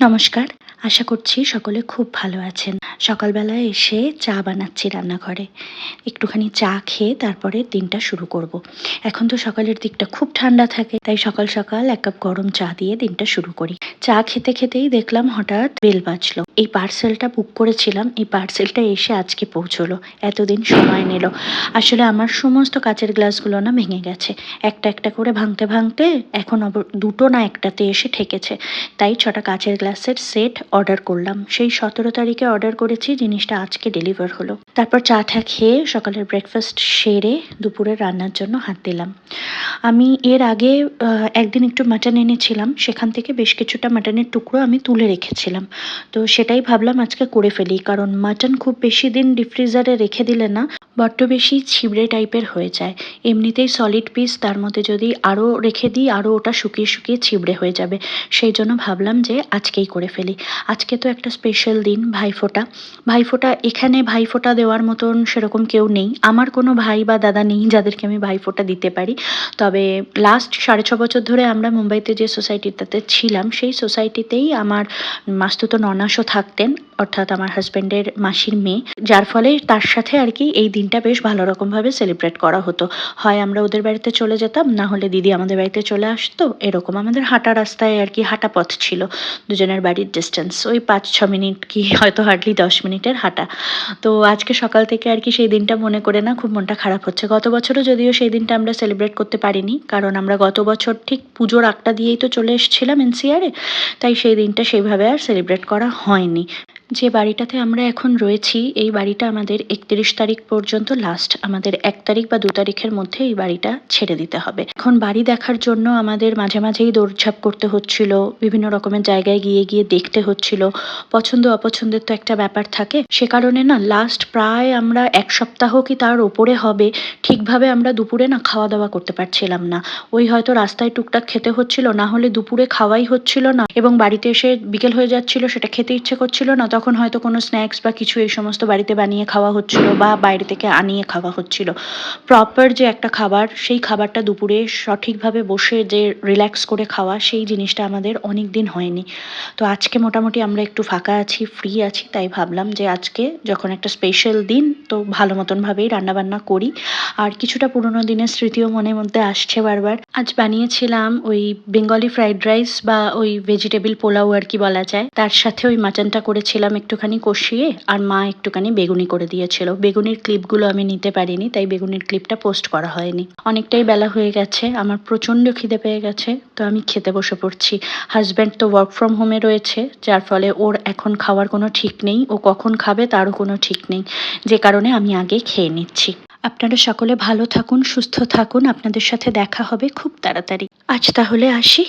নমস্কার। আশা করছি সকলে খুব ভালো আছেন। সকালবেলায় এসে চা বানাচ্ছি রান্নাঘরে। একটুখানি চা খেয়ে তারপরে দিনটা শুরু করব। এখন তো সকালের দিকটা খুব ঠান্ডা থাকে, তাই সকাল সকাল এক কাপ গরম চা দিয়ে দিনটা শুরু করি। চা খেতে খেতেই দেখলাম হঠাৎ বেল বাজলো। এই পার্সেলটা বুক করেছিলাম, এই পার্সেলটা এসে আজকে পৌঁছলো। এতদিন সময় নিল। আসলে আমার সমস্ত কাচের গ্লাসগুলো না ভেঙে গেছে। একটা একটা করে ভাঙতে ভাঙতে এখন দুটো না একটাতে এসে ঠেকেছে। তাই ছটা কাচের গ্লাসের সেট অর্ডার করলাম। সেই সতেরো তারিখে অর্ডার করেছি জিনিসটা আজকে ডেলিভার হলো। তারপর চা টা খেয়ে সকালের ব্রেকফাস্ট সেরে দুপুরে রান্নার জন্য হাত দিলাম। আমি এর আগে একদিন একটু মাটন এনেছিলাম, সেখান থেকে বেশ কিছুটা মাটনের টুকরো আমি তুলে রেখেছিলাম। তো সেটাই ভাবলাম আজকে করে ফেলি, কারণ মাটন খুব বেশি দিন ডিফ্রিজারে রেখে দিলে না, বড্ড বেশি ছিবড়ে টাইপের হয়ে যায়। এমনিতেই সলিড পিস তার মধ্যে যদি আরও রেখে দিই, আরও ওটা শুকিয়ে শুকিয়ে ছিবড়ে হয়ে যাবে। সেই জন্য ভাবলাম যে আজকেই করে ফেলি। আজকে তো একটা স্পেশাল দিন, ভাইফোঁটা। ভাইফোঁটা, এখানে ভাইফোঁটা দেওয়ার মতন সেরকম কেউ নেই। আমার কোনো ভাই বা দাদা নেই যাদেরকে আমি ভাইফোঁটা দিতে পারি। তবে লাস্ট সাড়ে ছ বছর ধরে আমরা মুম্বাইতে যে সোসাইটিটাতে ছিলাম, সেই সোসাইটিতেই আমার মাস্তুতো ননাসও থাকতেন। অর্থাৎ আমার হাজব্যান্ডের মাসির মেয়ে, যার ফলে তার সাথে আর কি এই দিনটা বেশ ভালো রকমভাবে সেলিব্রেট করা হতো। হয় আমরা ওদের বাড়িতে চলে যেতাম, না হলে দিদি আমাদের বাড়িতে চলে আসতো, এরকম আমাদের হাঁটা রাস্তায় আর কি হাঁটা পথ ছিল, দুজনের বাড়ির ডিস্টেন্স ওই পাঁচ, ছ মিনিট কি হয়তো হার্ডলি দশ মিনিটের হাঁটা। তো আজকে সকাল থেকে আর কি সেই দিনটা মনে করে না, খুব মনটা খারাপ হচ্ছে। গত বছরও যদিও সেই দিনটা আমরা সেলিব্রেট করতে পারিনি, কারণ আমরা গত বছর ঠিক পুজোর আটটা দিয়েই তো চলে এসেছিলাম এনসিআরে তাই সেই দিনটা সেইভাবে আর সেলিব্রেট করা হয়নি। যে বাড়িটাতে আমরা এখন রয়েছি, এই বাড়িটা আমাদের একত্রিশ তারিখ পর্যন্ত লাস্ট আমাদের এক তারিখ বা দু তারিখের মধ্যে এই বাড়িটা ছেড়ে দিতে হবে। এখন বাড়ি দেখার জন্য আমাদের মাঝে মাঝেই দৌড়ঝাঁপ করতে হচ্ছিল, বিভিন্ন রকমের জায়গায় গিয়ে গিয়ে দেখতে হচ্ছিল, পছন্দ অপছন্দের তো একটা ব্যাপার থাকে। সে কারণে না লাস্ট প্রায় আমরা এক সপ্তাহ কি তার ওপরে হবে, ঠিকভাবে আমরা দুপুরে না খাওয়া দাওয়া করতে পারছিলাম না। ওই হয়তো রাস্তায় টুকটাক খেতে হচ্ছিল, না হলে দুপুরে খাওয়াই হচ্ছিল না, এবং বাড়িতে এসে বিকেল হয়ে যাচ্ছিল, সেটা খেতে ইচ্ছে করছিল না তখন হয়তো কোনো স্ন্যাক্স বা কিছু এই সমস্ত বাড়িতে বানিয়ে খাওয়া হচ্ছিল বা বাইরে থেকে আনিয়ে খাওয়া হচ্ছিল প্রপার যে একটা খাবার, সেই খাবারটা দুপুরে সঠিকভাবে বসে যে রিল্যাক্স করে খাওয়া, সেই জিনিসটা আমাদের অনেক দিন হয়নি। তো আজকে মোটামুটি আমরা একটু ফাঁকা আছি ফ্রি আছি, তাই ভাবলাম যে আজকে যখন একটা স্পেশাল দিন, তো ভালো মতনভাবেই রান্নাবান্না করি। আর কিছুটা পুরোনো দিনের স্মৃতিও মনের মধ্যে আসছে বারবার। আজ বানিয়েছিলাম ওই বেঙ্গলি ফ্রাইড রাইস বা ওই ভেজিটেবল পোলাও আর কি বলা যায়। তার সাথে ওই মাটনটা করেছিলাম একটুখানি কষিয়ে, আর মা একটুখানি বেগুনি করে দিয়েছিল। বেগুনির ক্লিপগুলো আমি নিতে পারিনি, তাই বেগুনির ক্লিপটা পোস্ট করা হয়নি। অনেকটাই বেলা হয়ে গেছে, আমার প্রচণ্ড খিদে পেয়ে গেছে, তো আমি খেতে বসে পড়ছি। হাজব্যান্ড তো ওয়ার্ক ফ্রম হোমে রয়েছে, যার ফলে ওর এখন খাওয়ার কোনো ঠিক নেই, ও কখন খাবে তারও কোনো ঠিক নেই। যে কারণে আমি আগে খেয়ে নিচ্ছি। আপনারা সকলে ভালো থাকুন, সুস্থ থাকুন। আপনাদের সাথে দেখা হবে খুব তাড়াতাড়ি। আজ তাহলে আসি।